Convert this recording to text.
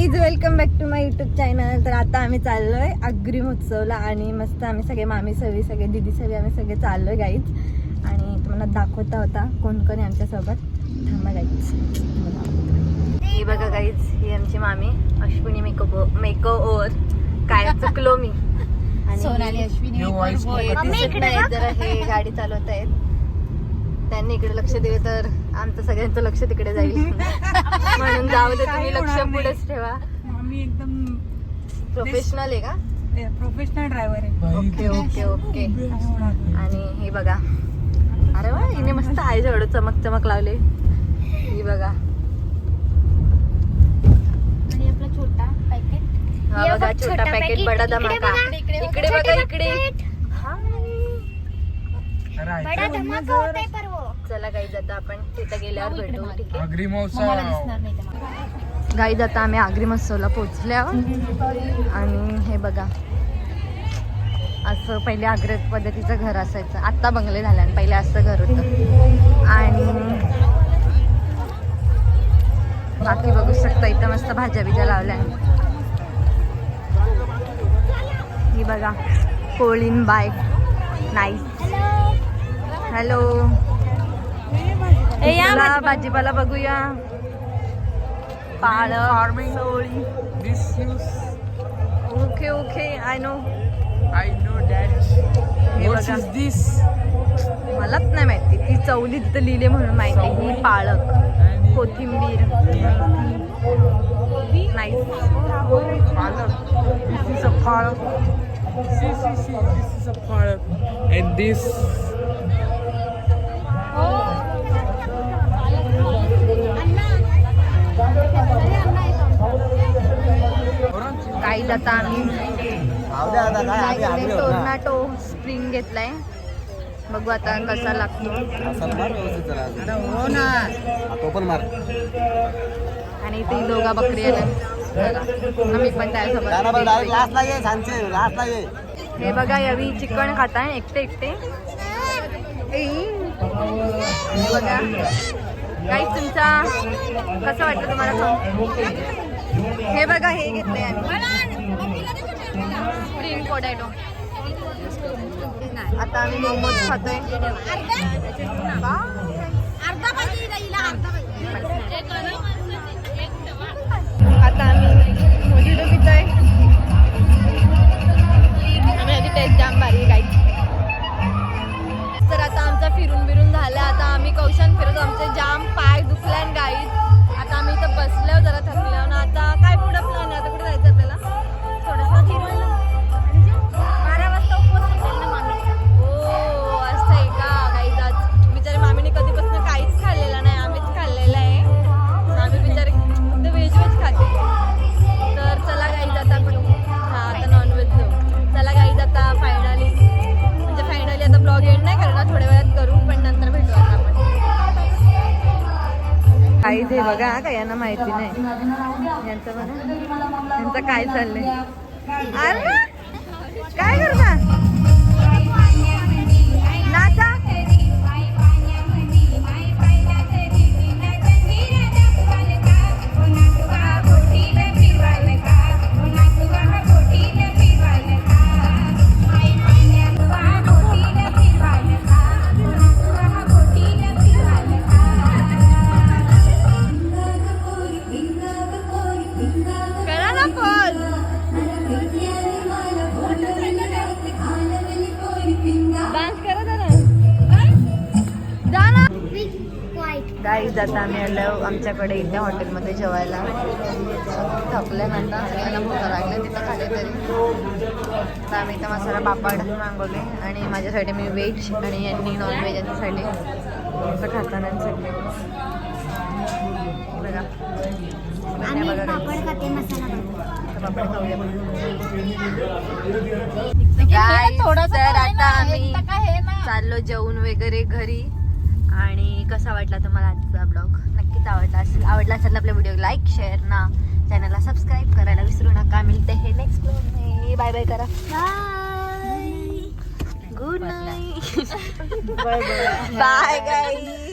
Guys welcome back to my YouTube channel तर आता आम्ही चाललोय अग्री महोत्सवला आणि मस्त आम्ही सगळे मामी सवी सगळे दिदी सवी आम्ही सगळे चाललोय गाईज आणि तुम्हाला दाखवता होता कोण कोण आहे आमच्यासोबत. थांबा गाईज ही बघा गाईज ही आमची मामी अश्विनी मेको मेको ओवर काय चुकलो मी. आणि सोनाली अश्विनी हे गाडी चालवत आहेत त्यांनी इकडे लक्ष दिले तर आमचं सगळ्यांचं लक्ष तिकडे जाईल. म्हणून जाऊ दे तुम्ही लक्ष पुढेच ठेवा. आम्ही एकदम प्रोफेशनल आहे का? प्रोफेशनल ड्रायव्हर आहे. Okay okay okay. आणि हे बघा. अरे वा हिने मस्त आहे एवढं चमक चमक लावले. ही बघा. आणि आपला छोटा पॅकेट हा बघा छोटा पॅकेट. बडा इकडे धमाका. बघा. इकडे बघा इकडे. बडा धमाका होताय परवो. चला काही जाता आपण तिथं गेल्यावर भेटू ठीक आहे? मला महोत्सव. गाई जाता आम्ही आगरी महोत्सवला आहोत आणि हे बघा. असं पहिले आग्रे पद्धतीचं घर असायचं. आत्ता बंगले झाले आणि पहिले असं घर होतं. आणि बाकी बघू शकता इथं मस्त भाज्या बिज्या लावल्या ही बघा कोळीन बाय नाईस हॅलो चला भाजीपाला बघूया. पाळक सोळी. Okay okay I know I know that this मलाच नाही माहिती. ती चवली तिथं लिहिले म्हणून माहिती ही पाळक. कोथिंबीर. नाही पालक. This is a C C C this is a काही जाता आम्ही. टोर्नाटो स्प्रिंग घेतलाय. बघू आता कसा लागतो. हो आणि ते दोघा बकरी आल्या. आम्ही पण त्यासोबत हे बघा यावी चिकन खाताय एकटे एकटे. हे बघा. काही तुमचा कसं वाटतं तुम्हाला खाऊन? हे बघा हे घेतलंय आम्ही. पोटॅटो आता आम्ही मोमोज खातोय. आता आम्ही मोजिटो पितोय. काही ते बघा का यांना माहिती नाही. यांचं बघा यांचं काय चाललंय? अरे! गाईज आता आम्ही आलो आमच्याकडे इथे हॉटेलमध्ये जेवायला. थकल्यानंतर सगळ्यांना भूक लागल्या तिथं खाले तरी. तर आम्ही इथं मसाला पापड मागवले आणि माझ्यासाठी मी व्हेज आणि यांनी नॉनव्हेज यांच्यासाठी असं खाताना सगळे बघा पापड आता खाऊया. तर आता ना, आम्ही. चाललो जेवून वगैरे घरी. आणि कसा वाटला तुम्हाला आजचा ब्लॉग नक्कीच आवडला असेल. आवडला असेल तर आपल्या व्हिडिओ लाईक शेअर ना. चॅनलला सबस्क्राईब करायला विसरू नका. मिळते हे नेक्स्ट ब्लॉग बाय बाय करा. Bye good night bye bye